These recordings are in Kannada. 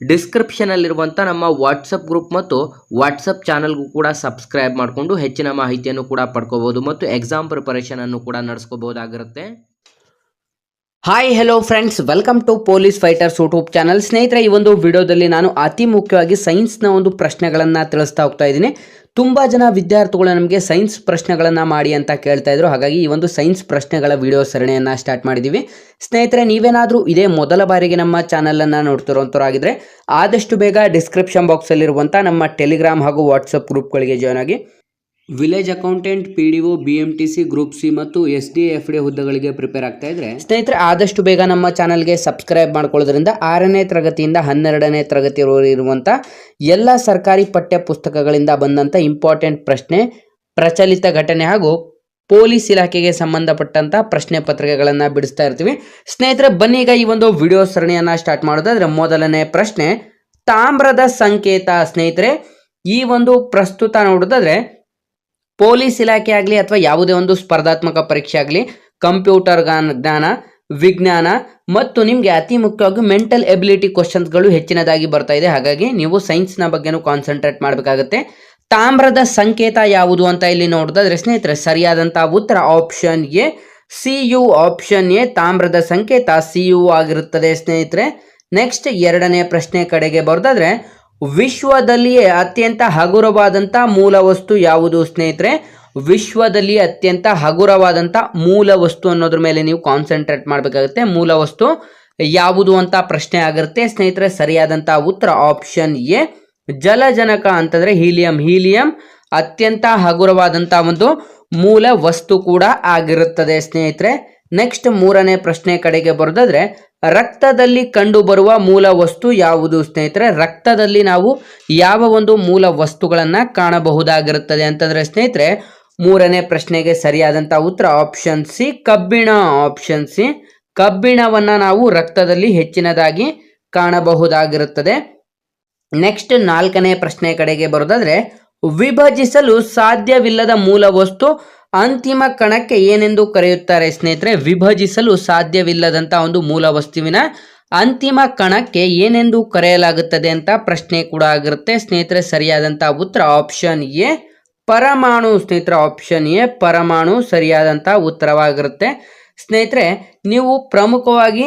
ಡಿಸ್ಕ್ರಿಪ್ಷನಲ್ಲಿರುವಂಥ ನಮ್ಮ ವಾಟ್ಸಪ್ ಗ್ರೂಪ್ ಮತ್ತು ವಾಟ್ಸಪ್ ಚಾನಲ್ಗೂ ಕೂಡ ಸಬ್ಸ್ಕ್ರೈಬ್ ಮಾಡಿಕೊಂಡು ಹೆಚ್ಚಿನ ಮಾಹಿತಿಯನ್ನು ಕೂಡ ಪಡ್ಕೋಬೋದು ಮತ್ತು ಎಕ್ಸಾಮ್ ಪ್ರಿಪರೇಷನನ್ನು ಕೂಡ ನಡೆಸ್ಕೋಬಹುದಾಗಿರುತ್ತೆ. Hi hello friends welcome to police fighters YouTube channel ಸ್ನೇಹಿತರೆ, ಈ ಒಂದು ವಿಡಿಯೋದಲ್ಲಿ ನಾನು ಅತಿ ಮುಖ್ಯವಾಗಿ ಸೈನ್ಸ್ನ ಒಂದು ಪ್ರಶ್ನೆಗಳನ್ನು ತಿಳಿಸ್ತಾ ಹೋಗ್ತಾ ಇದ್ದೀನಿ. ತುಂಬ ಜನ ವಿದ್ಯಾರ್ಥಿಗಳು ನಮಗೆ ಸೈನ್ಸ್ ಪ್ರಶ್ನೆಗಳನ್ನು ಮಾಡಿ ಅಂತ ಕೇಳ್ತಾ ಇದ್ರು. ಹಾಗಾಗಿ ಈ ಒಂದು ಸೈನ್ಸ್ ಪ್ರಶ್ನೆಗಳ ವಿಡಿಯೋ ಸರಣಿಯನ್ನು ಸ್ಟಾರ್ಟ್ ಮಾಡಿದ್ದೀವಿ ಸ್ನೇಹಿತರೆ, ನೀವೇನಾದರೂ ಇದೇ ಮೊದಲ ಬಾರಿಗೆ ನಮ್ಮ ಚಾನಲನ್ನು ನೋಡ್ತಿರೋಂಥವ್ರಾಗಿದ್ದರೆ ಆದಷ್ಟು ಬೇಗ ಡಿಸ್ಕ್ರಿಪ್ಷನ್ ಬಾಕ್ಸಲ್ಲಿರುವಂಥ ನಮ್ಮ ಟೆಲಿಗ್ರಾಮ್ ಹಾಗೂ ವಾಟ್ಸಪ್ ಗ್ರೂಪ್ಗಳಿಗೆ ಜಾಯ್ನ್ ಆಗಿ. Village accountant, P D O, B M T C, group C ಮತ್ತು ಎಸ್ ಡಿ ಎಫ್ ಡಿ ಹುದ್ದೆಗಳಿಗೆ ಪ್ರಿಪೇರ್ ಆಗ್ತಾ ಇದ್ರೆ ಸ್ನೇಹಿತರೆ, ಆದಷ್ಟು ಬೇಗ ನಮ್ಮ ಚಾನಲ್ಗೆ ಸಬ್ಸ್ಕ್ರೈಬ್ ಮಾಡ್ಕೊಳ್ಳೋದ್ರಿಂದ ಆರನೇ ತರಗತಿಯಿಂದ ಹನ್ನೆರಡನೇ ತರಗತಿವರೆಗೂ ಇರುವಂಥ ಎಲ್ಲ ಸರ್ಕಾರಿ ಪಠ್ಯ ಪುಸ್ತಕಗಳಿಂದ ಬಂದಂಥ ಇಂಪಾರ್ಟೆಂಟ್ ಪ್ರಶ್ನೆ, ಪ್ರಚಲಿತ ಘಟನೆ ಹಾಗೂ ಪೊಲೀಸ್ ಇಲಾಖೆಗೆ ಸಂಬಂಧಪಟ್ಟಂತ ಪ್ರಶ್ನೆ ಪತ್ರಿಕೆಗಳನ್ನು ಬಿಡಿಸ್ತಾ ಇರ್ತೀವಿ. ಸ್ನೇಹಿತರೆ, ಬನ್ನಿ ಈಗ ಈ ಒಂದು ವಿಡಿಯೋ ಸರಣಿಯನ್ನ ಸ್ಟಾರ್ಟ್ ಮಾಡೋದಾದ್ರೆ ಮೊದಲನೇ ಪ್ರಶ್ನೆ, ತಾಮ್ರದ ಸಂಕೇತ ಸ್ನೇಹಿತರೆ, ಈ ಒಂದು ಪ್ರಸ್ತುತ ನೋಡೋದಾದ್ರೆ ಪೊಲೀಸ್ ಇಲಾಖೆ ಆಗಲಿ ಅಥವಾ ಯಾವುದೇ ಒಂದು ಸ್ಪರ್ಧಾತ್ಮಕ ಪರೀಕ್ಷೆ ಆಗಲಿ, ಕಂಪ್ಯೂಟರ್ ಜ್ಞಾನ, ವಿಜ್ಞಾನ ಮತ್ತು ನಿಮಗೆ ಅತಿ ಮುಖ್ಯವಾಗಿ ಮೆಂಟಲ್ ಎಬಿಲಿಟಿ ಕ್ವಶನ್ಸ್ಗಳು ಹೆಚ್ಚಿನದಾಗಿ ಬರ್ತಾ ಇದೆ. ಹಾಗಾಗಿ ನೀವು ಸೈನ್ಸ್ನ ಬಗ್ಗೆನೂ ಕಾನ್ಸಂಟ್ರೇಟ್ ಮಾಡಬೇಕಾಗುತ್ತೆ. ತಾಮ್ರದ ಸಂಕೇತ ಯಾವುದು ಅಂತ ಇಲ್ಲಿ ನೋಡಿದ್ರೆ ಸ್ನೇಹಿತರೆ ಸರಿಯಾದಂತಹ ಉತ್ತರ option A C U option A, ತಾಮ್ರದ ಸಂಕೇತ ಸಿ ಯು ಆಗಿರುತ್ತದೆ ಸ್ನೇಹಿತರೆ. ನೆಕ್ಸ್ಟ್ ಎರಡನೇ ಪ್ರಶ್ನೆ ಕಡೆಗೆ ಬರೋದಾದ್ರೆ ವಿಶ್ವದಲ್ಲಿಯೇ ಅತ್ಯಂತ ಹಗುರವಾದಂಥ ಮೂಲ ವಸ್ತು ಯಾವುದು ಸ್ನೇಹಿತರೆ? ವಿಶ್ವದಲ್ಲಿ ಅತ್ಯಂತ ಹಗುರವಾದಂಥ ಮೂಲ ವಸ್ತು ಅನ್ನೋದ್ರ ಮೇಲೆ ನೀವು ಕಾನ್ಸಂಟ್ರೇಟ್ ಮಾಡಬೇಕಾಗುತ್ತೆ. ಮೂಲ ವಸ್ತು ಯಾವುದು ಅಂತ ಪ್ರಶ್ನೆ ಆಗಿರುತ್ತೆ. ಸ್ನೇಹಿತರೆ ಸರಿಯಾದಂಥ ಉತ್ತರ ಆಪ್ಷನ್ ಎ, ಜಲಜನಕ ಅಂತಂದ್ರೆ ಹೀಲಿಯಂ. ಹೀಲಿಯಂ ಅತ್ಯಂತ ಹಗುರವಾದಂಥ ಒಂದು ಮೂಲ ವಸ್ತು ಕೂಡ ಆಗಿರುತ್ತದೆ ಸ್ನೇಹಿತರೆ. ನೆಕ್ಸ್ಟ್ ಮೂರನೇ ಪ್ರಶ್ನೆ ಕಡೆಗೆ ಬರೋದಾದ್ರೆ, ರಕ್ತದಲ್ಲಿ ಕಂಡುಬರುವ ಮೂಲ ವಸ್ತು ಯಾವುದು ಸ್ನೇಹಿತರೆ? ರಕ್ತದಲ್ಲಿ ನಾವು ಯಾವ ಒಂದು ಮೂಲ ವಸ್ತುಗಳನ್ನು ಕಾಣಬಹುದಾಗಿರುತ್ತದೆ ಅಂತಂದ್ರೆ ಸ್ನೇಹಿತರೆ, ಮೂರನೇ ಪ್ರಶ್ನೆಗೆ ಸರಿಯಾದಂಥ ಉತ್ತರ ಆಪ್ಷನ್ ಸಿ ಕಬ್ಬಿಣ ಆಪ್ಷನ್ ಸಿ ಕಬ್ಬಿಣವನ್ನು ನಾವು ರಕ್ತದಲ್ಲಿ ಹೆಚ್ಚಿನದಾಗಿ ಕಾಣಬಹುದಾಗಿರುತ್ತದೆ. ನೆಕ್ಸ್ಟ್ ನಾಲ್ಕನೇ ಪ್ರಶ್ನೆ ಕಡೆಗೆ ಬರೋದಾದ್ರೆ, ವಿಭಜಿಸಲು ಸಾಧ್ಯವಿಲ್ಲದ ಮೂಲ ವಸ್ತು ಅಂತಿಮ ಕಣಕ್ಕೆ ಏನೆಂದು ಕರೆಯುತ್ತಾರೆ ಸ್ನೇಹಿತರೆ? ವಿಭಜಿಸಲು ಸಾಧ್ಯವಿಲ್ಲದಂತ ಒಂದು ಮೂಲ ವಸ್ತುವಿನ ಅಂತಿಮ ಕಣಕ್ಕೆ ಏನೆಂದು ಕರೆಯಲಾಗುತ್ತದೆ ಅಂತ ಪ್ರಶ್ನೆ ಕೂಡ ಆಗಿರುತ್ತೆ. ಸ್ನೇಹಿತರೆ, ಸರಿಯಾದಂತ ಉತ್ತರ ಆಪ್ಷನ್ ಎ. ಪರಮಾಣು ಸ್ನೇಹಿತರ ಆಪ್ಷನ್ ಎ. ಪರಮಾಣು ಸರಿಯಾದಂತ ಉತ್ತರವಾಗಿರುತ್ತೆ. ಸ್ನೇಹಿತರೆ, ನೀವು ಪ್ರಮುಖವಾಗಿ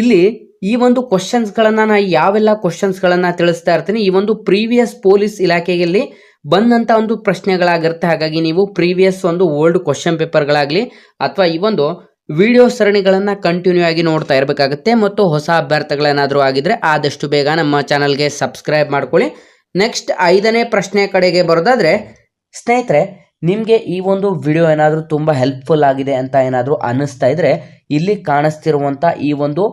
ಇಲ್ಲಿ ಈ ಒಂದು ಕ್ವಶನ್ಸ್ಗಳನ್ನು ನಾನು ಯಾವೆಲ್ಲ ಕ್ವಶನ್ಸ್ಗಳನ್ನು ತಿಳಿಸ್ತಾ ಇರ್ತೀನಿ, ಈ ಒಂದು ಪ್ರೀವಿಯಸ್ ಪೊಲೀಸ್ ಇಲಾಖೆಯಲ್ಲಿ ಬಂದಂಥ ಒಂದು ಪ್ರಶ್ನೆಗಳಾಗಿರುತ್ತೆ ಹಾಗಾಗಿ ನೀವು ಪ್ರೀವಿಯಸ್ ಒಂದು ಓಲ್ಡ್ ಕ್ವಶನ್ ಪೇಪರ್ಗಳಾಗಲಿ ಅಥವಾ ಈ ಒಂದು ವಿಡಿಯೋ ಸರಣಿಗಳನ್ನು ಕಂಟಿನ್ಯೂ ಆಗಿ ನೋಡ್ತಾ ಇರಬೇಕಾಗುತ್ತೆ ಮತ್ತು ಹೊಸ ಅಭ್ಯರ್ಥಿಗಳೇನಾದರೂ ಆಗಿದ್ರೆ ಆದಷ್ಟು ಬೇಗ ನಮ್ಮ ಚಾನಲ್ಗೆ ಸಬ್ಸ್ಕ್ರೈಬ್ ಮಾಡ್ಕೊಳ್ಳಿ. ನೆಕ್ಸ್ಟ್ ಐದನೇ ಪ್ರಶ್ನೆ ಕಡೆಗೆ ಬರೋದಾದ್ರೆ, ಸ್ನೇಹಿತರೆ, ನಿಮಗೆ ಈ ಒಂದು ವಿಡಿಯೋ ಏನಾದರೂ ತುಂಬ ಹೆಲ್ಪ್ಫುಲ್ ಆಗಿದೆ ಅಂತ ಏನಾದರೂ ಅನ್ನಿಸ್ತಾ ಇದ್ರೆ, ಇಲ್ಲಿ ಕಾಣಿಸ್ತಿರುವಂಥ ಈ ಒಂದು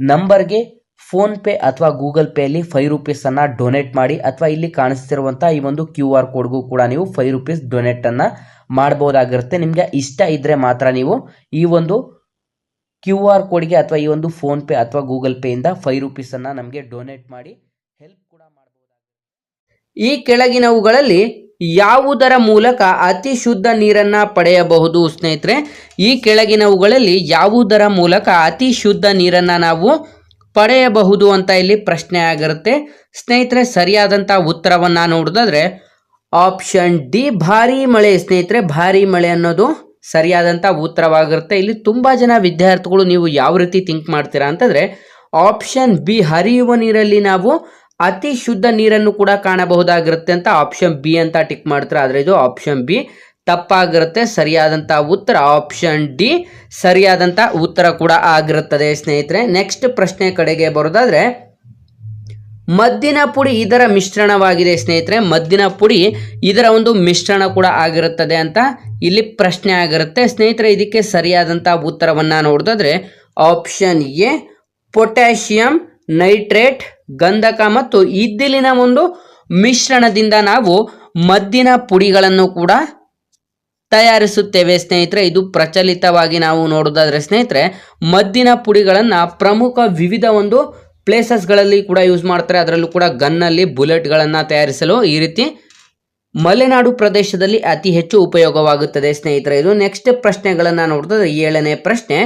ನಂಬರ್ಗೆ ಫೋನ್ ಪೇ ಅಥವಾ ಗೂಗಲ್ ಪೇಯಲ್ಲಿ ಫೈವ್ ರುಪೀಸನ್ನು ಡೊನೇಟ್ ಮಾಡಿ ಅಥವಾ ಇಲ್ಲಿ ಕಾಣಿಸ್ತಿರುವಂಥ ಈ ಒಂದು ಕ್ಯೂ ಆರ್ ಕೋಡ್ಗೂ ಕೂಡ ನೀವು ಫೈವ್ ರುಪೀಸ್ ಡೊನೇಟನ್ನು ಮಾಡ್ಬೋದಾಗಿರುತ್ತೆ. ನಿಮಗೆ ಇಷ್ಟ ಇದ್ದರೆ ಮಾತ್ರ ನೀವು ಈ ಒಂದು ಕ್ಯೂ ಆರ್ ಕೋಡ್ಗೆ ಅಥವಾ ಈ ಒಂದು ಫೋನ್ ಪೇ ಅಥವಾ ಗೂಗಲ್ ಪೇಯಿಂದ ಫೈವ್ ರುಪೀಸನ್ನು ನಮಗೆ ಡೊನೇಟ್ ಮಾಡಿ ಹೆಲ್ಪ್ ಕೂಡ ಮಾಡಬಹುದಾಗುತ್ತೆ ಈ ಕೆಳಗಿನವುಗಳಲ್ಲಿ ಯಾವುದರ ಮೂಲಕ ಅತಿ ಶುದ್ಧ ನೀರನ್ನ ಪಡೆಯಬಹುದು ಸ್ನೇಹಿತರೆ? ಈ ಕೆಳಗಿನವುಗಳಲ್ಲಿ ಯಾವುದರ ಮೂಲಕ ಅತಿ ಶುದ್ಧ ನೀರನ್ನ ನಾವು ಪಡೆಯಬಹುದು ಅಂತ ಇಲ್ಲಿ ಪ್ರಶ್ನೆ ಆಗಿರುತ್ತೆ. ಸ್ನೇಹಿತರೆ ಸರಿಯಾದಂಥ ಉತ್ತರವನ್ನು ನೋಡೋದಾದ್ರೆ ಆಪ್ಷನ್ ಡಿ ಭಾರಿ ಮಳೆ. ಸ್ನೇಹಿತರೆ, ಭಾರಿ ಮಳೆ ಅನ್ನೋದು ಸರಿಯಾದಂಥ ಉತ್ತರವಾಗಿರುತ್ತೆ. ಇಲ್ಲಿ ತುಂಬ ಜನ ವಿದ್ಯಾರ್ಥಿಗಳು ನೀವು ಯಾವ ರೀತಿ ಥಿಂಕ್ ಮಾಡ್ತೀರಾ ಅಂತಂದ್ರೆ ಆಪ್ಷನ್ ಬಿ ಹರಿಯುವ ನೀರಲ್ಲಿ ನಾವು ಅತಿ ಶುದ್ಧ ನೀರನ್ನು ಕೂಡ ಕಾಣಬಹುದಾಗಿರುತ್ತೆ ಅಂತ ಆಪ್ಷನ್ ಬಿ ಅಂತ ಟಿಕ್ ಮಾಡ್ತಾರೆ. ಆದರೆ ಇದು ಆಪ್ಷನ್ ಬಿ ತಪ್ಪಾಗಿರುತ್ತೆ, ಸರಿಯಾದಂಥ ಉತ್ತರ ಆಪ್ಷನ್ ಡಿ ಸರಿಯಾದಂಥ ಉತ್ತರ ಕೂಡ ಆಗಿರುತ್ತದೆ ಸ್ನೇಹಿತರೆ. ನೆಕ್ಸ್ಟ್ ಪ್ರಶ್ನೆ ಕಡೆಗೆ ಬರೋದಾದರೆ, ಮದ್ದಿನ ಪುಡಿ ಇದರ ಮಿಶ್ರಣವಾಗಿದೆ ಸ್ನೇಹಿತರೆ. ಮದ್ದಿನ ಪುಡಿ ಇದರ ಒಂದು ಮಿಶ್ರಣ ಕೂಡ ಆಗಿರುತ್ತದೆ ಅಂತ ಇಲ್ಲಿ ಪ್ರಶ್ನೆ ಆಗಿರುತ್ತೆ. ಸ್ನೇಹಿತರೆ, ಇದಕ್ಕೆ ಸರಿಯಾದಂಥ ಉತ್ತರವನ್ನು ನೋಡಿದ್ರೆ ಆಪ್ಷನ್ ಎ ಪೊಟ್ಯಾಷಿಯಂ ನೈಟ್ರೇಟ್ ಗಂಧಕ ಮತ್ತು ಇದ್ದಿಲಿನ ಒಂದು ಮಿಶ್ರಣದಿಂದ ನಾವು ಮದ್ದಿನ ಪುಡಿಗಳನ್ನು ಕೂಡ ತಯಾರಿಸುತ್ತೇವೆ ಸ್ನೇಹಿತರೆ. ಇದು ಪ್ರಚಲಿತವಾಗಿ ನಾವು ನೋಡೋದಾದ್ರೆ ಸ್ನೇಹಿತರೆ, ಮದ್ದಿನ ಪುಡಿಗಳನ್ನು ಪ್ರಮುಖ ವಿವಿಧ ಒಂದು ಪ್ಲೇಸಸ್ಗಳಲ್ಲಿ ಕೂಡ ಯೂಸ್ ಮಾಡ್ತಾರೆ. ಅದರಲ್ಲೂ ಕೂಡ ಗನ್ನಲ್ಲಿ ಬುಲೆಟ್ಗಳನ್ನು ತಯಾರಿಸಲು ಈ ರೀತಿ ಮಲೆನಾಡು ಪ್ರದೇಶದಲ್ಲಿ ಅತಿ ಹೆಚ್ಚು ಉಪಯೋಗವಾಗುತ್ತದೆ ಸ್ನೇಹಿತರೆ. ಇದು ನೆಕ್ಸ್ಟ್ ಪ್ರಶ್ನೆಗಳನ್ನು ನೋಡ್ತದೆ ಏಳನೇ ಪ್ರಶ್ನೆ,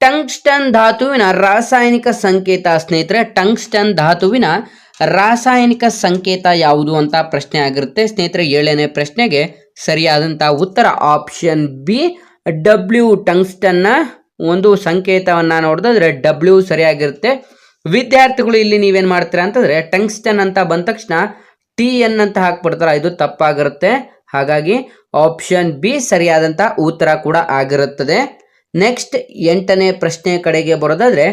ಟಂಗ್ಸ್ಟನ್ ಧಾತುವಿನ ರಾಸಾಯನಿಕ ಸಂಕೇತ ಸ್ನೇಹಿತರೆ, ಟಂಗ್ಸ್ಟನ್ ಧಾತುವಿನ ರಾಸಾಯನಿಕ ಸಂಕೇತ ಯಾವುದು ಅಂತ ಪ್ರಶ್ನೆ ಆಗಿರುತ್ತೆ. ಸ್ನೇಹಿತರೆ, ಏಳನೇ ಪ್ರಶ್ನೆಗೆ ಸರಿಯಾದಂಥ ಉತ್ತರ ಆಪ್ಷನ್ ಬಿ ಡಬ್ಲ್ಯೂ ಟಂಗ್ಸ್ಟನ್ನ ಒಂದು ಸಂಕೇತವನ್ನ ನೋಡಿದ್ರೆ ಡಬ್ಲ್ಯೂ ಸರಿಯಾಗಿರುತ್ತೆ. ವಿದ್ಯಾರ್ಥಿಗಳು ಇಲ್ಲಿ ನೀವೇನು ಮಾಡ್ತೀರಾ ಅಂತಂದ್ರೆ ಟಂಗ್ಸ್ಟನ್ ಅಂತ ಬಂದ ತಕ್ಷಣ ಟಿ ಎನ್ ಅಂತ ಹಾಕ್ಬಿಡ್ತಾರ, ಇದು ತಪ್ಪಾಗಿರುತ್ತೆ. ಹಾಗಾಗಿ ಆಪ್ಷನ್ ಬಿ ಸರಿಯಾದಂಥ ಉತ್ತರ ಕೂಡ ಆಗಿರುತ್ತದೆ. ನೆಕ್ಸ್ಟ್ ಎಂಟನೇ ಪ್ರಶ್ನೆ ಕಡೆಗೆ ಬರೋದಾದ್ರೆ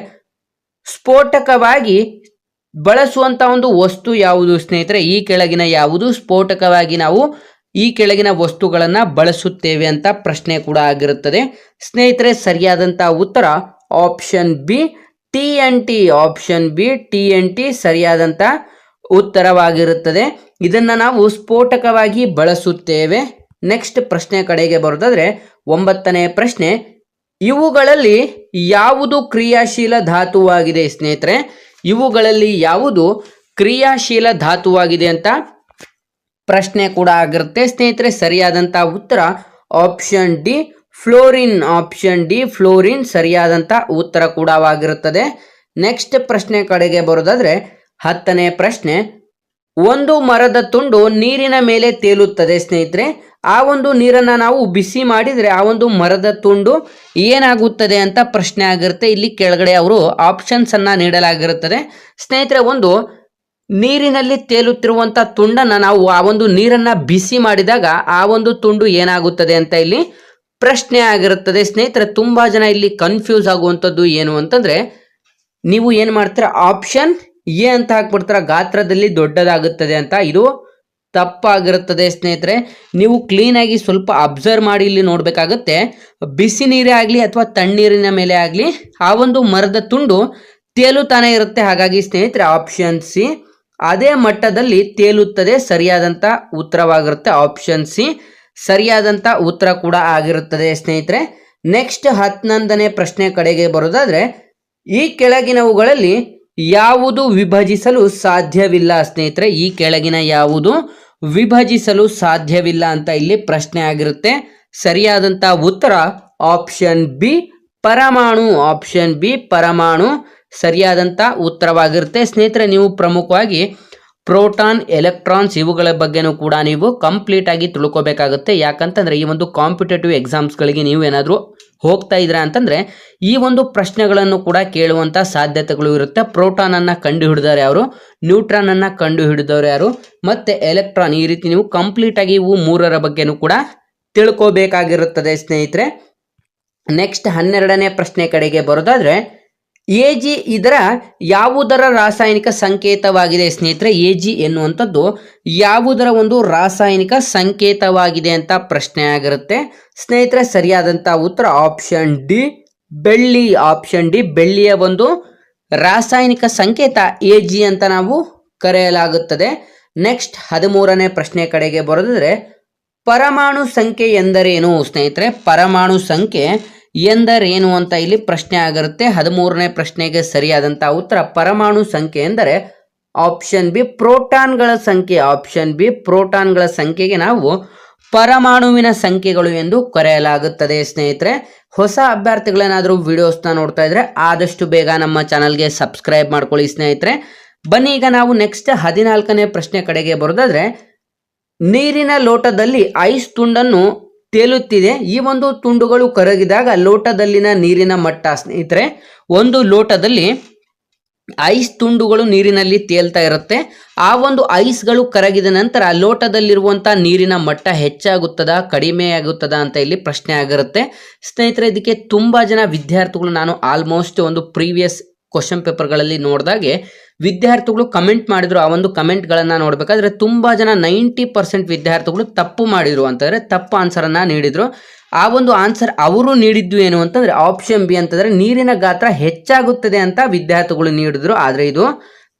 ಸ್ಫೋಟಕವಾಗಿ ಬಳಸುವಂಥ ಒಂದು ವಸ್ತು ಯಾವುದು ಸ್ನೇಹಿತರೆ? ಈ ಕೆಳಗಿನ ಯಾವುದು? ಸ್ಫೋಟಕವಾಗಿ ನಾವು ಈ ಕೆಳಗಿನ ವಸ್ತುಗಳನ್ನು ಬಳಸುತ್ತೇವೆ ಅಂತ ಪ್ರಶ್ನೆ ಕೂಡ ಆಗಿರುತ್ತದೆ. ಸ್ನೇಹಿತರೆ ಸರಿಯಾದಂಥ ಉತ್ತರ option B T N T option B T N T ಸರಿಯಾದಂಥ ಉತ್ತರವಾಗಿರುತ್ತದೆ. ಇದನ್ನು ನಾವು ಸ್ಫೋಟಕವಾಗಿ ಬಳಸುತ್ತೇವೆ. ನೆಕ್ಸ್ಟ್ ಪ್ರಶ್ನೆ ಕಡೆಗೆ ಬರೋದಾದರೆ ಒಂಬತ್ತನೇ ಪ್ರಶ್ನೆ, ಇವುಗಳಲ್ಲಿ ಯಾವುದು ಕ್ರಿಯಾಶೀಲ ಧಾತುವಾಗಿದೆ ಸ್ನೇಹಿತರೆ? ಇವುಗಳಲ್ಲಿ ಯಾವುದು ಕ್ರಿಯಾಶೀಲ ಧಾತುವಾಗಿದೆ ಅಂತ ಪ್ರಶ್ನೆ ಕೂಡ ಆಗಿರುತ್ತೆ. ಸ್ನೇಹಿತರೆ ಸರಿಯಾದಂಥ ಉತ್ತರ option D fluorine option D fluorine ಸರಿಯಾದಂಥ ಉತ್ತರ ಕೂಡ ಆಗಿರುತ್ತದೆ. ನೆಕ್ಸ್ಟ್ ಪ್ರಶ್ನೆ ಕಡೆಗೆ ಬರೋದಾದ್ರೆ, ಹತ್ತನೇ ಪ್ರಶ್ನೆ, ಒಂದು ಮರದ ತುಂಡು ನೀರಿನ ಮೇಲೆ ತೇಲುತ್ತದೆ ಸ್ನೇಹಿತರೆ. ಆ ಒಂದು ನೀರನ್ನ ನಾವು ಬಿಸಿ ಮಾಡಿದ್ರೆ ಆ ಒಂದು ಮರದ ತುಂಡು ಏನಾಗುತ್ತದೆ ಅಂತ ಪ್ರಶ್ನೆ ಆಗಿರುತ್ತೆ. ಇಲ್ಲಿ ಕೆಳಗಡೆ ಅವರು ಆಪ್ಷನ್ಸ್ ಅನ್ನ ನೀಡಲಾಗಿರುತ್ತದೆ. ಸ್ನೇಹಿತರೆ, ಒಂದು ನೀರಿನಲ್ಲಿ ತೇಲುತ್ತಿರುವಂತ ತುಂಡನ್ನ ನಾವು ಆ ಒಂದು ನೀರನ್ನ ಬಿಸಿ ಮಾಡಿದಾಗ ಆ ಒಂದು ತುಂಡು ಏನಾಗುತ್ತದೆ ಅಂತ ಇಲ್ಲಿ ಪ್ರಶ್ನೆ ಆಗಿರುತ್ತದೆ. ಸ್ನೇಹಿತರೆ, ತುಂಬಾ ಜನ ಇಲ್ಲಿ ಕನ್ಫ್ಯೂಸ್ ಆಗುವಂಥದ್ದು ಏನು ಅಂತಂದ್ರೆ, ನೀವು ಏನ್ ಮಾಡ್ತೀರಾ? ಆಪ್ಷನ್ ಎ ಅಂತ ಹಾಕ್ಬಿಡ್ತೀರ. ಗಾತ್ರದಲ್ಲಿ ದೊಡ್ಡದಾಗುತ್ತದೆ ಅಂತ. ಇದು ತಪ್ಪಾಗಿರುತ್ತದೆ ಸ್ನೇಹಿತರೆ. ನೀವು ಕ್ಲೀನಾಗಿ ಸ್ವಲ್ಪ ಅಬ್ಸರ್ವ್ ಮಾಡಿ ಇಲ್ಲಿ ನೋಡಬೇಕಾಗುತ್ತೆ. ಬಿಸಿ ನೀರೇ ಆಗಲಿ ಅಥವಾ ತಣ್ಣೀರಿನ ಮೇಲೆ ಆಗಲಿ, ಆ ಒಂದು ಮರದ ತುಂಡು ತೇಲುತ್ತಾನೆ ಇರುತ್ತೆ. ಹಾಗಾಗಿ ಸ್ನೇಹಿತರೆ ಆಪ್ಷನ್ ಸಿ ಅದೇ ಮಟ್ಟದಲ್ಲಿ ತೇಲುತ್ತದೆ. ಸರಿಯಾದಂಥ ಉತ್ತರವಾಗಿರುತ್ತೆ ಆಪ್ಷನ್ ಸಿ ಸರಿಯಾದಂಥ ಉತ್ತರ ಕೂಡ ಆಗಿರುತ್ತದೆ ಸ್ನೇಹಿತರೆ. ನೆಕ್ಸ್ಟ್ ಹನ್ನೊಂದನೇ ಪ್ರಶ್ನೆ ಕಡೆಗೆ ಬರೋದಾದರೆ, ಈ ಕೆಳಗಿನವುಗಳಲ್ಲಿ ಯಾವುದು ವಿಭಜಿಸಲು ಸಾಧ್ಯವಿಲ್ಲ ಸ್ನೇಹಿತರೆ? ಈ ಕೆಳಗಿನ ಯಾವುದು ವಿಭಜಿಸಲು ಸಾಧ್ಯವಿಲ್ಲ ಅಂತ ಇಲ್ಲಿ ಪ್ರಶ್ನೆ ಆಗಿರುತ್ತೆ. ಸರಿಯಾದಂಥ ಉತ್ತರ ಆಪ್ಷನ್ ಬಿ ಪರಮಾಣು. ಆಪ್ಷನ್ ಬಿ ಪರಮಾಣು. ಸರಿಯಾದಂಥ ಉತ್ತರವಾಗಿರುತ್ತೆ. ಸ್ನೇಹಿತರೆ, ನೀವು ಪ್ರಮುಖವಾಗಿ ಪ್ರೋಟಾನ್, ಎಲೆಕ್ಟ್ರಾನ್ಸ್ ಇವುಗಳ ಬಗ್ಗೆನೂ ಕೂಡ ನೀವು ಕಂಪ್ಲೀಟ್ ಆಗಿ ತಿಳ್ಕೋಬೇಕಾಗುತ್ತೆ. ಯಾಕಂತಂದ್ರೆ, ಈ ಒಂದು ಕಾಂಪಿಟೇಟಿವ್ ಎಕ್ಸಾಮ್ಸ್ಗಳಿಗೆ ನೀವು ಏನಾದರೂ ಹೋಗ್ತಾ ಇದ್ದೀರಾ ಅಂತಂದ್ರೆ, ಈ ಒಂದು ಪ್ರಶ್ನೆಗಳನ್ನು ಕೂಡ ಕೇಳುವಂತ ಸಾಧ್ಯತೆಗಳು ಇರುತ್ತೆ. ಪ್ರೋಟಾನ್ ಅನ್ನ ಕಂಡು ಹಿಡಿದವರು ಯಾರು? ನ್ಯೂಟ್ರಾನ್ ಅನ್ನ ಕಂಡು ಹಿಡಿದವರು ಯಾರು? ಮತ್ತೆ ಎಲೆಕ್ಟ್ರಾನ್, ಈ ರೀತಿ ನೀವು ಕಂಪ್ಲೀಟ್ ಆಗಿ ಇವು ಮೂರರ ಬಗ್ಗೆನೂ ಕೂಡ ತಿಳ್ಕೋಬೇಕಾಗಿರುತ್ತದೆ ಸ್ನೇಹಿತರೆ. ನೆಕ್ಸ್ಟ್ ಹನ್ನೆರಡನೇ ಪ್ರಶ್ನೆ ಕಡೆಗೆ ಬರೋದಾದ್ರೆ ಎ ಜಿ ಇದರ ಯಾವುದರ ರಾಸಾಯನಿಕ ಸಂಕೇತವಾಗಿದೆ ಸ್ನೇಹಿತರೆ? ಎ ಜಿ ಎನ್ನುವಂಥದ್ದು ಯಾವುದರ ಒಂದು ರಾಸಾಯನಿಕ ಸಂಕೇತವಾಗಿದೆ ಅಂತ ಪ್ರಶ್ನೆ ಆಗಿರುತ್ತೆ. ಸ್ನೇಹಿತರೆ, ಸರಿಯಾದಂಥ ಉತ್ತರ ಆಪ್ಷನ್ ಡಿ, ಬೆಳ್ಳಿ ಆಪ್ಷನ್ ಡಿ. ಬೆಳ್ಳಿಯ ಒಂದು ರಾಸಾಯನಿಕ ಸಂಕೇತ ಎ ಜಿ ಅಂತ ನಾವು ಕರೆಯಲಾಗುತ್ತದೆ. ನೆಕ್ಸ್ಟ್ ಹದಿಮೂರನೇ ಪ್ರಶ್ನೆ ಕಡೆಗೆ ಬರೋದಾದ್ರೆ, ಪರಮಾಣು ಸಂಖ್ಯೆ ಎಂದರೇನು ಸ್ನೇಹಿತರೆ? ಪರಮಾಣು ಸಂಖ್ಯೆ ಎಂದರೇನು ಅಂತ ಇಲ್ಲಿ ಪ್ರಶ್ನೆ ಆಗಿರುತ್ತೆ. ಹದಿಮೂರನೇ ಪ್ರಶ್ನೆಗೆ ಸರಿಯಾದಂತಹ ಉತ್ತರ. ಪರಮಾಣು ಸಂಖ್ಯೆ ಎಂದರೆ ಆಪ್ಷನ್ ಬಿ ಪ್ರೋಟಾನ್ಗಳ ಸಂಖ್ಯೆ. ಆಪ್ಷನ್ ಬಿ ಪ್ರೋಟಾನ್ಗಳ ಸಂಖ್ಯೆಗೆ ನಾವು ಪರಮಾಣುವಿನ ಸಂಖ್ಯೆಗಳು ಎಂದು ಕರೆಯಲಾಗುತ್ತದೆ ಸ್ನೇಹಿತರೆ. ಹೊಸ ಅಭ್ಯರ್ಥಿಗಳೇನಾದರೂ ವಿಡಿಯೋಸ್ನ ನೋಡ್ತಾ ಇದ್ರೆ ಆದಷ್ಟು ಬೇಗ ನಮ್ಮ ಚಾನಲ್ಗೆ ಸಬ್ಸ್ಕ್ರೈಬ್ ಮಾಡ್ಕೊಳ್ಳಿ ಸ್ನೇಹಿತರೆ. ಬನ್ನಿ, ಈಗ ನಾವು ನೆಕ್ಸ್ಟ್ ಹದಿನಾಲ್ಕನೇ ಪ್ರಶ್ನೆ ಕಡೆಗೆ ಬರೋದಾದ್ರೆ ನೀರಿನ ಲೋಟದಲ್ಲಿ ಐಸ್ ತುಂಡನ್ನು ತೇಲುತ್ತಿದೆ. ಈ ಒಂದು ತುಂಡುಗಳು ಕರಗಿದಾಗ ಲೋಟದಲ್ಲಿನ ನೀರಿನ ಮಟ್ಟ ಸ್ನೇಹಿತರೆ, ಒಂದು ಲೋಟದಲ್ಲಿ ಐಸ್ ತುಂಡುಗಳು ನೀರಿನಲ್ಲಿ ತೇಲ್ತಾ ಇರುತ್ತೆ. ಆ ಒಂದು ಐಸ್ಗಳು ಕರಗಿದ ನಂತರ ಲೋಟದಲ್ಲಿರುವಂಥ ನೀರಿನ ಮಟ್ಟ ಹೆಚ್ಚಾಗುತ್ತದಾ, ಕಡಿಮೆ ಆಗುತ್ತದಾ ಅಂತ ಇಲ್ಲಿ ಪ್ರಶ್ನೆ ಆಗಿರುತ್ತೆ. ಸ್ನೇಹಿತರೆ, ಇದಕ್ಕೆ ತುಂಬ ಜನ ವಿದ್ಯಾರ್ಥಿಗಳು ನಾನು ಆಲ್ಮೋಸ್ಟ್ ಒಂದು ಪ್ರೀವಿಯಸ್ ಕ್ವಶನ್ ಪೇಪರ್ಗಳಲ್ಲಿ ನೋಡಿದಾಗೆ ವಿದ್ಯಾರ್ಥಿಗಳು ಕಮೆಂಟ್ ಮಾಡಿದ್ರು. ಆ ಒಂದು ಕಮೆಂಟ್ಗಳನ್ನು ನೋಡಬೇಕಾದ್ರೆ ತುಂಬ ಜನ ನೈಂಟಿ ಪರ್ಸೆಂಟ್ ವಿದ್ಯಾರ್ಥಿಗಳು ತಪ್ಪು ಮಾಡಿದ್ರು ಅಂತಂದರೆ ತಪ್ಪು ಆನ್ಸರನ್ನು ನೀಡಿದ್ರು. ಆ ಒಂದು ಆನ್ಸರ್ ಅವರು ನೀಡಿದ್ದು ಏನು ಅಂತಂದರೆ ಆಪ್ಷನ್ ಬಿ ಅಂತಂದರೆ ನೀರಿನ ಗಾತ್ರ ಹೆಚ್ಚಾಗುತ್ತದೆ ಅಂತ ವಿದ್ಯಾರ್ಥಿಗಳು ನೀಡಿದ್ರು. ಆದರೆ ಇದು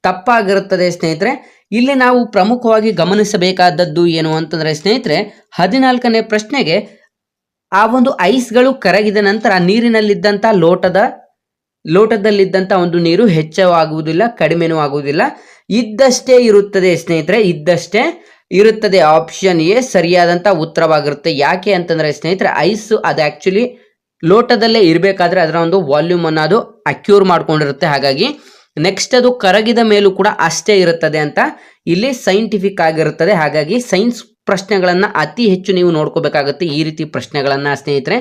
ತಪ್ಪಾಗಿರುತ್ತದೆ ಸ್ನೇಹಿತರೆ. ಇಲ್ಲಿ ನಾವು ಪ್ರಮುಖವಾಗಿ ಗಮನಿಸಬೇಕಾದದ್ದು ಏನು ಅಂತಂದರೆ ಸ್ನೇಹಿತರೆ, ಹದಿನಾಲ್ಕನೇ ಪ್ರಶ್ನೆಗೆ ಆ ಒಂದು ಐಸ್ಗಳು ಕರಗಿದ ನಂತರ ನೀರಿನಲ್ಲಿದ್ದಂಥ ಲೋಟದ ಲೋಟದಲ್ಲಿದ್ದಂಥ ಒಂದು ನೀರು ಹೆಚ್ಚವಾಗುವುದಿಲ್ಲ ಕಡಿಮೆನೂ ಆಗುವುದಿಲ್ಲ. ಇದ್ದಷ್ಟೇ ಇರುತ್ತದೆ ಸ್ನೇಹಿತರೆ, ಇದ್ದಷ್ಟೇ ಇರುತ್ತದೆ. ಆಪ್ಷನ್ ಎ ಸರಿಯಾದಂಥ ಉತ್ತರವಾಗಿರುತ್ತೆ. ಯಾಕೆ ಅಂತಂದರೆ ಸ್ನೇಹಿತರೆ ಐಸ್ ಅದು ಆ್ಯಕ್ಚುಲಿ ಲೋಟದಲ್ಲೇ ಇರಬೇಕಾದ್ರೆ ಅದರ ಒಂದು ವಾಲ್ಯೂಮ್ ಅನ್ನು ಅದು ಅಕ್ಯೂರ್ ಮಾಡ್ಕೊಂಡಿರುತ್ತೆ. ಹಾಗಾಗಿ ನೆಕ್ಸ್ಟ್ ಅದು ಕರಗಿದ ಮೇಲೂ ಕೂಡ ಅಷ್ಟೇ ಇರುತ್ತದೆ ಅಂತ ಇಲ್ಲಿ ಸೈಂಟಿಫಿಕ್ ಆಗಿರುತ್ತದೆ. ಹಾಗಾಗಿ ಸೈನ್ಸ್ ಪ್ರಶ್ನೆಗಳನ್ನು ಅತಿ ಹೆಚ್ಚು ನೀವು ನೋಡ್ಕೋಬೇಕಾಗುತ್ತೆ ಈ ರೀತಿ ಪ್ರಶ್ನೆಗಳನ್ನು ಸ್ನೇಹಿತರೆ.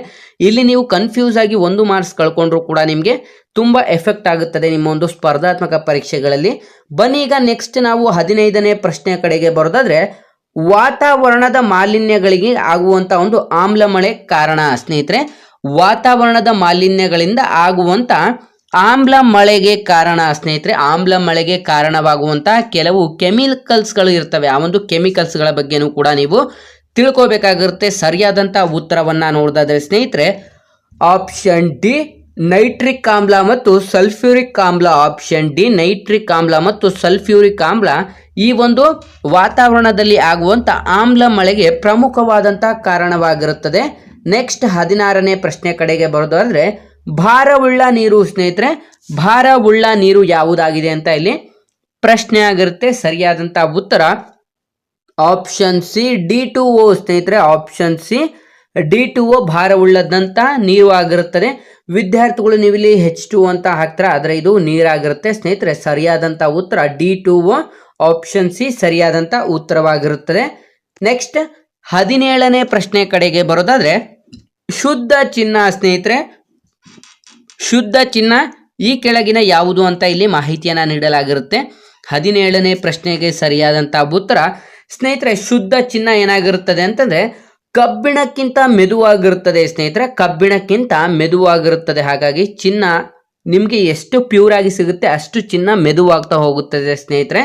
ಇಲ್ಲಿ ನೀವು ಕನ್ಫ್ಯೂಸ್ ಆಗಿ ಒಂದು ಮಾರ್ಕ್ಸ್ ಕಳ್ಕೊಂಡ್ರು ಕೂಡ ನಿಮಗೆ ತುಂಬ ಎಫೆಕ್ಟ್ ಆಗುತ್ತದೆ ನಿಮ್ಮ ಒಂದು ಸ್ಪರ್ಧಾತ್ಮಕ ಪರೀಕ್ಷೆಗಳಲ್ಲಿ. ಬನ್ನಿ ಈಗ ನೆಕ್ಸ್ಟ್ ನಾವು ಹದಿನೈದನೇ ಪ್ರಶ್ನೆ ಕಡೆಗೆ ಬರೋದಾದ್ರೆ, ವಾತಾವರಣದ ಮಾಲಿನ್ಯಗಳಿಗೆ ಆಗುವಂತ ಒಂದು ಆಮ್ಲ ಮಳೆ ಕಾರಣ ಸ್ನೇಹಿತರೆ. ವಾತಾವರಣದ ಮಾಲಿನ್ಯಗಳಿಂದ ಆಗುವಂತ ಆಮ್ಲ ಮಳೆಗೆ ಕಾರಣ ಸ್ನೇಹಿತರೆ. ಆಮ್ಲ ಮಳೆಗೆ ಕಾರಣವಾಗುವಂತಹ ಕೆಲವು ಕೆಮಿಕಲ್ಸ್ಗಳು ಇರ್ತವೆ. ಆ ಒಂದು ಕೆಮಿಕಲ್ಸ್ಗಳ ಬಗ್ಗೆನೂ ಕೂಡ ನೀವು ತಿಳ್ಕೋಬೇಕಾಗಿರುತ್ತೆ. ಸರಿಯಾದಂಥ ಉತ್ತರವನ್ನು ನೋಡೋದಾದ್ರೆ ಸ್ನೇಹಿತರೆ, ಆಪ್ಷನ್ ಡಿ ನೈಟ್ರಿಕ್ ಆಮ್ಲ ಮತ್ತು ಸಲ್ಫ್ಯೂರಿಕ್ ಆಮ್ಲ ಆಪ್ಷನ್ ಡಿ ನೈಟ್ರಿಕ್ ಆಮ್ಲ ಮತ್ತು ಸಲ್ಫ್ಯೂರಿಕ್ ಆಮ್ಲ ಈ ಒಂದು ವಾತಾವರಣದಲ್ಲಿ ಆಗುವಂತ ಆಮ್ಲ ಮಳೆಗೆ ಪ್ರಮುಖವಾದಂಥ ಕಾರಣವಾಗಿರುತ್ತದೆ. ನೆಕ್ಸ್ಟ್ ಹದಿನಾರನೇ ಪ್ರಶ್ನೆ ಕಡೆಗೆ ಬರೋದಾದ್ರೆ, ಭಾರವುಳ್ಳ ನೀರು ಸ್ನೇಹಿತರೆ, ಭಾರವುಳ್ಳ ನೀರು ಯಾವುದಾಗಿದೆ ಅಂತ ಇಲ್ಲಿ ಪ್ರಶ್ನೆ ಆಗಿರುತ್ತೆ. ಸರಿಯಾದಂಥ ಉತ್ತರ option C D two O ಸ್ನೇಹಿತರೆ option C D two O ಭಾರವುಳ್ಳದಂತ ನೀರು ಆಗಿರುತ್ತದೆ ವಿದ್ಯಾರ್ಥಿಗಳು ನೀವು ಇಲ್ಲಿ ಹೆಚ್ ಟು ಅಂತ ಹಾಕ್ತಾರೆ, ಆದರೆ ಇದು ನೀರಾಗಿರುತ್ತೆ. ಸ್ನೇಹಿತರೆ, ಸರಿಯಾದಂಥ ಉತ್ತರ D two O option C, ಸರಿಯಾದಂಥ ಉತ್ತರವಾಗಿರುತ್ತದೆ. ನೆಕ್ಸ್ಟ್ ಹದಿನೇಳನೇ ಪ್ರಶ್ನೆ ಕಡೆಗೆ ಬರೋದಾದ್ರೆ, ಶುದ್ಧ ಚಿನ್ನ ಸ್ನೇಹಿತರೆ, ಶುದ್ಧ ಚಿನ್ನ ಈ ಕೆಳಗಿನ ಯಾವುದು ಅಂತ ಇಲ್ಲಿ ಮಾಹಿತಿಯನ್ನ ನೀಡಲಾಗಿರುತ್ತೆ. ಹದಿನೇಳನೇ ಪ್ರಶ್ನೆಗೆ ಸರಿಯಾದಂಥ ಉತ್ತರ, ಸ್ನೇಹಿತರೆ, ಶುದ್ಧ ಚಿನ್ನ ಏನಾಗಿರುತ್ತದೆ ಅಂತಂದ್ರೆ ಕಬ್ಬಿಣಕ್ಕಿಂತ ಮೆದುವಾಗಿರುತ್ತದೆ ಸ್ನೇಹಿತರೆ, ಕಬ್ಬಿಣಕ್ಕಿಂತ ಮೆದುವಾಗಿರುತ್ತದೆ. ಹಾಗಾಗಿ ಚಿನ್ನ ನಿಮಗೆ ಎಷ್ಟು ಪ್ಯೂರ್ ಆಗಿ ಸಿಗುತ್ತೆ ಅಷ್ಟು ಚಿನ್ನ ಮೆದುವಾಗ್ತಾ ಹೋಗುತ್ತದೆ ಸ್ನೇಹಿತರೆ.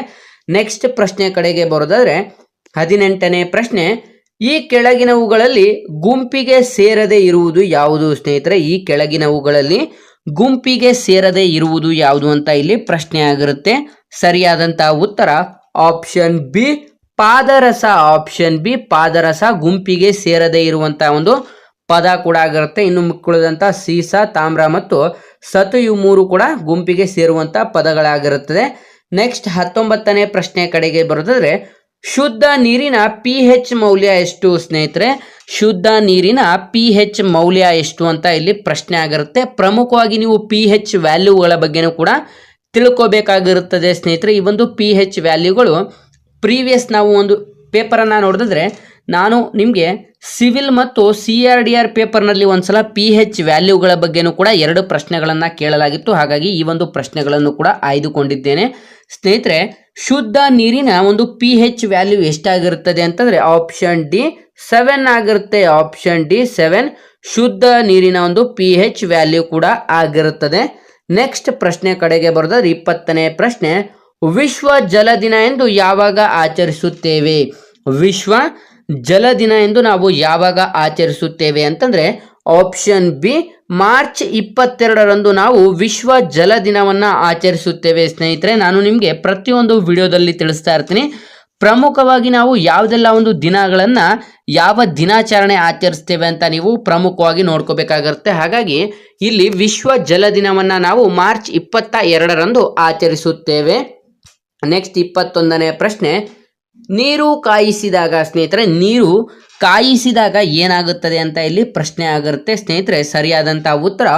ನೆಕ್ಸ್ಟ್ ಪ್ರಶ್ನೆ ಕಡೆಗೆ ಬರೋದಾದ್ರೆ, ಹದಿನೆಂಟನೇ ಪ್ರಶ್ನೆ, ಈ ಕೆಳಗಿನವುಗಳಲ್ಲಿ ಗುಂಪಿಗೆ ಸೇರದೆ ಇರುವುದು ಯಾವುದು ಸ್ನೇಹಿತರೆ? ಈ ಕೆಳಗಿನವುಗಳಲ್ಲಿ ಗುಂಪಿಗೆ ಸೇರದೆ ಇರುವುದು ಯಾವುದು ಅಂತ ಇಲ್ಲಿ ಪ್ರಶ್ನೆ ಆಗಿರುತ್ತೆ. ಸರಿಯಾದಂತಹ ಉತ್ತರ ಆಪ್ಷನ್ ಬಿ ಪಾದರಸ ಆಪ್ಷನ್ ಬಿ ಪಾದರಸ ಗುಂಪಿಗೆ ಸೇರದೆ ಇರುವಂತಹ ಒಂದು ಪದ ಕೂಡ ಆಗಿರುತ್ತೆ. ಇನ್ನು ಮಿಕ್ಕುಳಿದಂತ ಸೀಸ ತಾಮ್ರ ಮತ್ತು ಸತು ಇವು ಮೂರು ಕೂಡ ಗುಂಪಿಗೆ ಸೇರುವಂತ ಪದಗಳಾಗಿರುತ್ತದೆ. ನೆಕ್ಸ್ಟ್ ಹತ್ತೊಂಬತ್ತನೇ ಪ್ರಶ್ನೆ ಕಡೆಗೆ ಬರೋದಾದ್ರೆ ಶುದ್ಧ ನೀರಿನ ಪಿ ಮೌಲ್ಯ ಎಷ್ಟು ಸ್ನೇಹಿತರೆ? ಶುದ್ಧ ನೀರಿನ ಪಿ ಮೌಲ್ಯ ಎಷ್ಟು ಅಂತ ಇಲ್ಲಿ ಪ್ರಶ್ನೆ ಆಗಿರುತ್ತೆ. ಪ್ರಮುಖವಾಗಿ ನೀವು ಪಿ ಹೆಚ್ ವ್ಯಾಲ್ಯೂಗಳ ಬಗ್ಗೆನೂ ಕೂಡ ತಿಳ್ಕೋಬೇಕಾಗಿರುತ್ತದೆ ಸ್ನೇಹಿತರೆ. ಈ ಒಂದು ಪಿ ಹೆಚ್ ವ್ಯಾಲ್ಯೂಗಳು ಪ್ರೀವಿಯಸ್ ನಾವು ಒಂದು ಪೇಪರನ್ನು ನೋಡಿದ್ರೆ ನಾನು ನಿಮಗೆ ಸಿವಿಲ್ ಮತ್ತು ಸಿ ಆರ್ ಡಿ ಆರ್ ಪೇಪರ್ನಲ್ಲಿ ಒಂದ್ಸಲ ಪಿ ಹೆಚ್ ವ್ಯಾಲ್ಯೂಗಳ ಬಗ್ಗೆನೂ ಕೂಡ ಎರಡು ಪ್ರಶ್ನೆಗಳನ್ನು ಕೇಳಲಾಗಿತ್ತು. ಹಾಗಾಗಿ ಈ ಒಂದು ಪ್ರಶ್ನೆಗಳನ್ನು ಕೂಡ ಆಯ್ದುಕೊಂಡಿದ್ದೇನೆ. ಸ್ನೇಹಿತರೆ, ಶುದ್ಧ ನೀರಿನ ಒಂದು ಪಿ ಹೆಚ್ ವ್ಯಾಲ್ಯೂ ಎಷ್ಟಾಗಿರುತ್ತದೆ ಅಂತಂದರೆ ಆಪ್ಷನ್ ಡಿ ಸೆವೆನ್ ಆಗಿರುತ್ತೆ. ಆಪ್ಷನ್ ಡಿ ಸೆವೆನ್ ಶುದ್ಧ ನೀರಿನ ಒಂದು ಪಿ ಹೆಚ್ ವ್ಯಾಲ್ಯೂ ಕೂಡ ಆಗಿರುತ್ತದೆ. ನೆಕ್ಸ್ಟ್ ಪ್ರಶ್ನೆ ಕಡೆಗೆ ಬರೋದಾದ್ರೆ ಇಪ್ಪತ್ತನೇ ಪ್ರಶ್ನೆ. ವಿಶ್ವ ಜಲ ದಿನ ಎಂದು ಯಾವಾಗ ಆಚರಿಸುತ್ತೇವೆ? ವಿಶ್ವ ಜಲ ದಿನ ಎಂದು ನಾವು ಯಾವಾಗ ಆಚರಿಸುತ್ತೇವೆ ಅಂತಂದ್ರೆ ಆಪ್ಷನ್ ಬಿ ಮಾರ್ಚ್ ಇಪ್ಪತ್ತೆರಡರಂದು ನಾವು ವಿಶ್ವ ಜಲ ದಿನವನ್ನ ಆಚರಿಸುತ್ತೇವೆ. ಸ್ನೇಹಿತರೆ, ನಾನು ನಿಮಗೆ ಪ್ರತಿಯೊಂದು ವಿಡಿಯೋದಲ್ಲಿ ತಿಳಿಸ್ತಾ ಇರ್ತೀನಿ. ಪ್ರಮುಖವಾಗಿ ನಾವು ಯಾವುದೆಲ್ಲ ಒಂದು ದಿನಗಳನ್ನ ಯಾವ ದಿನಾಚರಣೆ ಆಚರಿಸ್ತೇವೆ ಅಂತ ನೀವು ಪ್ರಮುಖವಾಗಿ ನೋಡ್ಕೋಬೇಕಾಗತ್ತೆ ಹಾಗಾಗಿ ಇಲ್ಲಿ ವಿಶ್ವ ಜಲ ದಿನವನ್ನ ನಾವು ಮಾರ್ಚ್ ಇಪ್ಪತ್ತ ಎರಡರಂದು ಆಚರಿಸುತ್ತೇವೆ. ನೆಕ್ಸ್ಟ್ ಇಪ್ಪತ್ತೊಂದನೇ ಪ್ರಶ್ನೆ, ನೀರು ಕಾಯಿಸಿದಾಗ ಸ್ನೇಹಿತರೆ, ನೀರು ಕಾಯಿಸಿದಾಗ ಏನಾಗುತ್ತದೆ ಅಂತ ಇಲ್ಲಿ ಪ್ರಶ್ನೆ ಆಗಿರುತ್ತೆ ಸ್ನೇಹಿತರೆ ಸರಿಯಾದಂಥ ಉತ್ತರ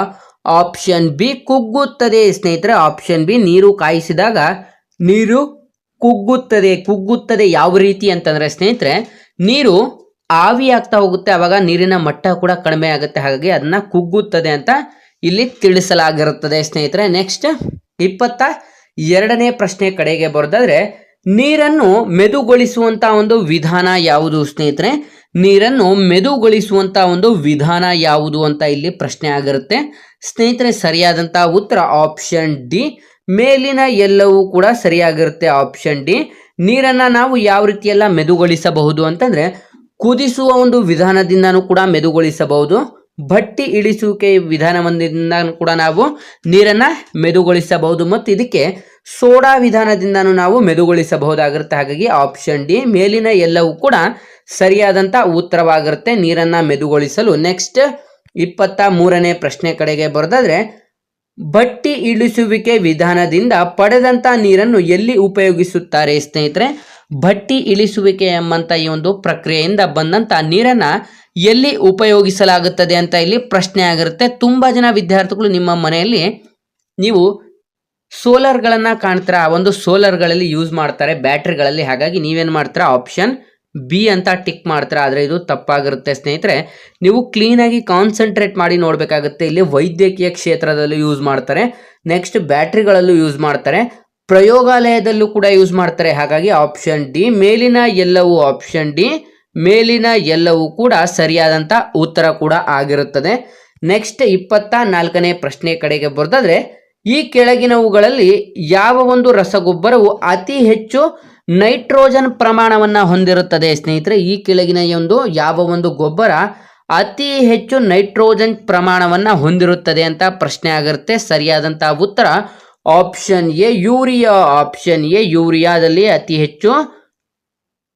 ಆಪ್ಷನ್ ಬಿ ಕುಗ್ಗುತ್ತದೆ. ಸ್ನೇಹಿತರೆ, ಆಪ್ಷನ್ ಬಿ ನೀರು ಕಾಯಿಸಿದಾಗ ನೀರು ಕುಗ್ಗುತ್ತದೆ. ಕುಗ್ಗುತ್ತದೆ ಯಾವ ರೀತಿ ಅಂತಂದ್ರೆ ಸ್ನೇಹಿತರೆ, ನೀರು ಆವಿ ಆಗ್ತಾ ಹೋಗುತ್ತೆ ಆವಾಗ ನೀರಿನ ಮಟ್ಟ ಕೂಡ ಕಡಿಮೆ ಆಗುತ್ತೆ. ಹಾಗಾಗಿ ಅದನ್ನ ಕುಗ್ಗುತ್ತದೆ ಅಂತ ಇಲ್ಲಿ ತಿಳಿಸಲಾಗಿರುತ್ತದೆ ಸ್ನೇಹಿತರೆ. ನೆಕ್ಸ್ಟ್ ಇಪ್ಪತ್ತ ಎರಡನೇ ಪ್ರಶ್ನೆ ಕಡೆಗೆ ಬರೋದಾದ್ರೆ, ನೀರನ್ನು ಮೆದುಗೊಳಿಸುವಂತ ಒಂದು ವಿಧಾನ ಯಾವುದು ಸ್ನೇಹಿತರೆ? ನೀರನ್ನು ಮೆದುಗೊಳಿಸುವಂತ ಒಂದು ವಿಧಾನ ಯಾವುದು ಅಂತ ಇಲ್ಲಿ ಪ್ರಶ್ನೆ ಆಗಿರುತ್ತೆ. ಸ್ನೇಹಿತರೆ, ಸರಿಯಾದಂತ ಉತ್ತರ ಆಪ್ಷನ್ ಡಿ. ಮೇಲಿನ ಎಲ್ಲವೂ ಕೂಡ ಸರಿಯಾಗಿರುತ್ತೆ ಆಪ್ಷನ್ ಡಿ. ನೀರನ್ನ ನಾವು ಯಾವ ರೀತಿಯೆಲ್ಲ ಮೆದುಗೊಳಿಸಬಹುದು ಅಂತಂದ್ರೆ, ಕುದಿಸುವ ಒಂದು ವಿಧಾನದಿಂದನೂ ಕೂಡ ಮೆದುಗೊಳಿಸಬಹುದು. ಭಟ್ಟಿ ಇಳಿಸುವಿಕೆ ವಿಧಾನದಿಂದ ಕೂಡ ನಾವು ನೀರನ್ನ ಮೆದುಗೊಳಿಸಬಹುದು ಮತ್ತು ಇದಕ್ಕೆ ಸೋಡಾ ವಿಧಾನದಿಂದನೂ ನಾವು ಮೆದುಗೊಳಿಸಬಹುದಾಗಿರುತ್ತೆ. ಹಾಗಾಗಿ ಆಪ್ಷನ್ ಡಿ ಮೇಲಿನ ಎಲ್ಲವೂ ಕೂಡ ಸರಿಯಾದಂಥ ಉತ್ತರವಾಗಿರುತ್ತೆ ನೀರನ್ನ ಮೆದುಗೊಳಿಸಲು. ನೆಕ್ಸ್ಟ್ ಇಪ್ಪತ್ತ ಮೂರನೇ ಪ್ರಶ್ನೆ ಕಡೆಗೆ ಬರೆದಾದ್ರೆ, ಬಟ್ಟಿ ಇಳಿಸುವಿಕೆ ವಿಧಾನದಿಂದ ಪಡೆದಂತ ನೀರನ್ನು ಎಲ್ಲಿ ಉಪಯೋಗಿಸುತ್ತಾರೆ ಸ್ನೇಹಿತರೆ? ಬಟ್ಟಿ ಇಳಿಸುವಿಕೆ ಎಂಬಂತ ಈ ಒಂದು ಪ್ರಕ್ರಿಯೆಯಿಂದ ಬಂದಂತ ನೀರನ್ನ ಎಲ್ಲಿ ಉಪಯೋಗಿಸಲಾಗುತ್ತದೆ ಅಂತ ಇಲ್ಲಿ ಪ್ರಶ್ನೆ ಆಗಿರುತ್ತೆ. ತುಂಬಾ ಜನ ವಿದ್ಯಾರ್ಥಿಗಳು ನಿಮ್ಮ ಮನೆಯಲ್ಲಿ ನೀವು ಸೋಲಾರ್ಗಳನ್ನು ಕಾಣ್ತೀರಾ? ಆ ಒಂದು ಸೋಲಾರ್ಗಳಲ್ಲಿ ಯೂಸ್ ಮಾಡ್ತಾರೆ, ಬ್ಯಾಟ್ರಿಗಳಲ್ಲಿ. ಹಾಗಾಗಿ ನೀವೇನು ಮಾಡ್ತೀರಾ? ಆಪ್ಷನ್ ಬಿ ಅಂತ ಟಿಕ್ ಮಾಡ್ತೀರಾ? ಆದರೆ ಇದು ತಪ್ಪಾಗಿರುತ್ತೆ ಸ್ನೇಹಿತರೆ. ನೀವು ಕ್ಲೀನಾಗಿ ಕಾನ್ಸಂಟ್ರೇಟ್ ಮಾಡಿ ನೋಡಬೇಕಾಗುತ್ತೆ. ಇಲ್ಲಿ ವೈದ್ಯಕೀಯ ಕ್ಷೇತ್ರದಲ್ಲೂ ಯೂಸ್ ಮಾಡ್ತಾರೆ, ನೆಕ್ಸ್ಟ್ ಬ್ಯಾಟ್ರಿಗಳಲ್ಲೂ ಯೂಸ್ ಮಾಡ್ತಾರೆ. ಪ್ರಯೋಗಾಲಯದಲ್ಲೂ ಕೂಡ ಯೂಸ್ ಮಾಡ್ತಾರೆ. ಹಾಗಾಗಿ ಆಪ್ಷನ್ ಡಿ ಮೇಲಿನ ಎಲ್ಲವೂ ಆಪ್ಷನ್ ಡಿ ಮೇಲಿನ ಎಲ್ಲವೂ ಕೂಡ ಸರಿಯಾದಂಥ ಉತ್ತರ ಕೂಡ ಆಗಿರುತ್ತದೆ. ನೆಕ್ಸ್ಟ್ ಇಪ್ಪತ್ತ ನಾಲ್ಕನೇ ಪ್ರಶ್ನೆ ಕಡೆಗೆ ಬರ್ತದ್ರೆ ಈ ಕೆಳಗಿನವುಗಳಲ್ಲಿ ಯಾವ ಒಂದು ರಸಗೊಬ್ಬರವು ಅತಿ ಹೆಚ್ಚು ನೈಟ್ರೋಜನ್ ಪ್ರಮಾಣವನ್ನ ಹೊಂದಿರುತ್ತದೆ? ಸ್ನೇಹಿತರೆ, ಈ ಕೆಳಗಿನ ಒಂದು ಯಾವ ಒಂದು ಗೊಬ್ಬರ ಅತಿ ಹೆಚ್ಚು ನೈಟ್ರೋಜನ್ ಪ್ರಮಾಣವನ್ನ ಹೊಂದಿರುತ್ತದೆ ಅಂತ ಪ್ರಶ್ನೆ ಆಗಿರುತ್ತೆ. ಸರಿಯಾದಂತ ಉತ್ತರ option A urea option A ಯೂರಿಯಾದಲ್ಲಿ ಅತಿ ಹೆಚ್ಚು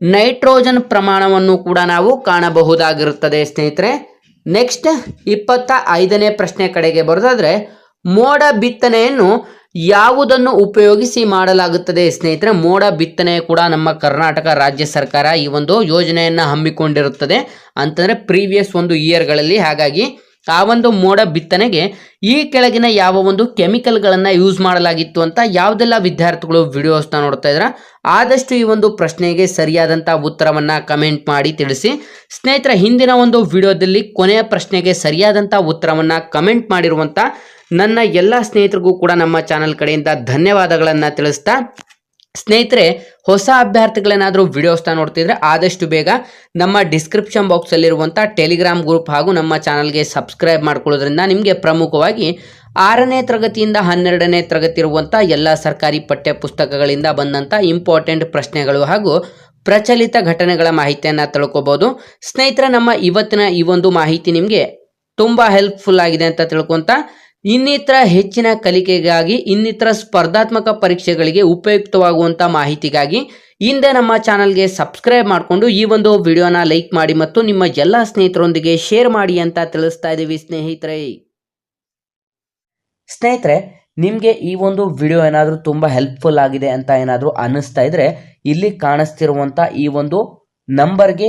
ನೈಟ್ರೋಜನ್ ಪ್ರಮಾಣವನ್ನು ಕೂಡ ನಾವು ಕಾಣಬಹುದಾಗಿರುತ್ತದೆ, ಸ್ನೇಹಿತರೆ. ನೆಕ್ಸ್ಟ್ ಇಪ್ಪತ್ತ ಐದನೇ ಪ್ರಶ್ನೆ ಕಡೆಗೆ ಬರೋದಾದ್ರೆ, ಮೋಡ ಬಿತ್ತನೆಯನ್ನು ಯಾವುದನ್ನು ಉಪಯೋಗಿಸಿ ಮಾಡಲಾಗುತ್ತದೆ, ಸ್ನೇಹಿತರೆ? ಮೋಡ ಬಿತ್ತನೆ ಕೂಡ ನಮ್ಮ ಕರ್ನಾಟಕ ರಾಜ್ಯ ಸರ್ಕಾರ ಈ ಒಂದು ಯೋಜನೆಯನ್ನು ಹಮ್ಮಿಕೊಂಡಿರುತ್ತದೆ. ಅಂತಂದರೆ ಪ್ರೀವಿಯಸ್ ಒಂದು ಇಯರ್ಗಳಲ್ಲಿ ಹಾಗಾಗಿ ಆ ಒಂದು ಮೋಡ ಬಿತ್ತನೆಗೆ ಈ ಕೆಳಗಿನ ಯಾವ ಒಂದು ಕೆಮಿಕಲ್ಗಳನ್ನು ಯೂಸ್ ಮಾಡಲಾಗಿತ್ತು ಅಂತ ಯಾವುದೆಲ್ಲ ವಿದ್ಯಾರ್ಥಿಗಳು ವಿಡಿಯೋಸ್ನ ನೋಡ್ತಾ ಇದ್ರ, ಆದಷ್ಟು ಈ ಒಂದು ಪ್ರಶ್ನೆಗೆ ಸರಿಯಾದಂಥ ಉತ್ತರವನ್ನು ಕಮೆಂಟ್ ಮಾಡಿ ತಿಳಿಸಿ. ಸ್ನೇಹಿತರ, ಹಿಂದಿನ ಒಂದು ವಿಡಿಯೋದಲ್ಲಿ ಕೊನೆಯ ಪ್ರಶ್ನೆಗೆ ಸರಿಯಾದಂಥ ಉತ್ತರವನ್ನು ಕಮೆಂಟ್ ಮಾಡಿರುವಂಥ ನನ್ನ ಎಲ್ಲ ಸ್ನೇಹಿತರಿಗೂ ಕೂಡ ನಮ್ಮ ಚಾನಲ್ ಕಡೆಯಿಂದ ಧನ್ಯವಾದಗಳನ್ನು ತಿಳಿಸ್ತಾ ಸ್ನೇಹಿತರೆ, ಹೊಸ ಅಭ್ಯರ್ಥಿಗಳೇನಾದರೂ ವಿಡಿಯೋಸ್ನ ನೋಡ್ತಿದ್ರೆ ಆದಷ್ಟು ಬೇಗ ನಮ್ಮ ಡಿಸ್ಕ್ರಿಪ್ಷನ್ ಬಾಕ್ಸಲ್ಲಿರುವಂಥ ಟೆಲಿಗ್ರಾಮ್ ಗ್ರೂಪ್ ಹಾಗೂ ನಮ್ಮ ಚಾನಲ್ಗೆ ಸಬ್ಸ್ಕ್ರೈಬ್ ಮಾಡ್ಕೊಳ್ಳೋದ್ರಿಂದ ನಿಮಗೆ ಪ್ರಮುಖವಾಗಿ ಆರನೇ ತರಗತಿಯಿಂದ ಹನ್ನೆರಡನೇ ತರಗತಿ ಇರುವಂಥ ಎಲ್ಲ ಸರ್ಕಾರಿ ಪಠ್ಯ ಪುಸ್ತಕಗಳಿಂದ ಬಂದಂಥ ಇಂಪಾರ್ಟೆಂಟ್ ಪ್ರಶ್ನೆಗಳು ಹಾಗೂ ಪ್ರಚಲಿತ ಘಟನೆಗಳ ಮಾಹಿತಿಯನ್ನು ತಿಳ್ಕೊಬೋದು. ಸ್ನೇಹಿತರೆ, ನಮ್ಮ ಇವತ್ತಿನ ಈ ಒಂದು ಮಾಹಿತಿ ನಿಮಗೆ ತುಂಬ ಹೆಲ್ಪ್ಫುಲ್ ಆಗಿದೆ ಅಂತ ತಿಳ್ಕೊಂತ ಇನ್ನಿತರ ಹೆಚ್ಚಿನ ಕಲಿಕೆಗಾಗಿ, ಇನ್ನಿತರ ಸ್ಪರ್ಧಾತ್ಮಕ ಪರೀಕ್ಷೆಗಳಿಗೆ ಉಪಯುಕ್ತವಾಗುವಂಥ ಮಾಹಿತಿಗಾಗಿ ಹಿಂದೆ ನಮ್ಮ ಚಾನಲ್ಗೆ ಸಬ್ಸ್ಕ್ರೈಬ್ ಮಾಡಿಕೊಂಡು ಈ ಒಂದು ವಿಡಿಯೋನ ಲೈಕ್ ಮಾಡಿ ಮತ್ತು ನಿಮ್ಮ ಎಲ್ಲ ಸ್ನೇಹಿತರೊಂದಿಗೆ ಶೇರ್ ಮಾಡಿ ಅಂತ ತಿಳಿಸ್ತಾ ಇದ್ದೀವಿ ಸ್ನೇಹಿತರೆ. ಸ್ನೇಹಿತರೆ, ನಿಮಗೆ ಈ ಒಂದು ವಿಡಿಯೋ ಏನಾದರೂ ತುಂಬ ಹೆಲ್ಪ್ಫುಲ್ ಆಗಿದೆ ಅಂತ ಏನಾದರೂ ಅನ್ನಿಸ್ತಾ ಇದ್ರೆ ಇಲ್ಲಿ ಕಾಣಿಸ್ತಿರುವಂಥ ಈ ಒಂದು ನಂಬರ್ಗೆ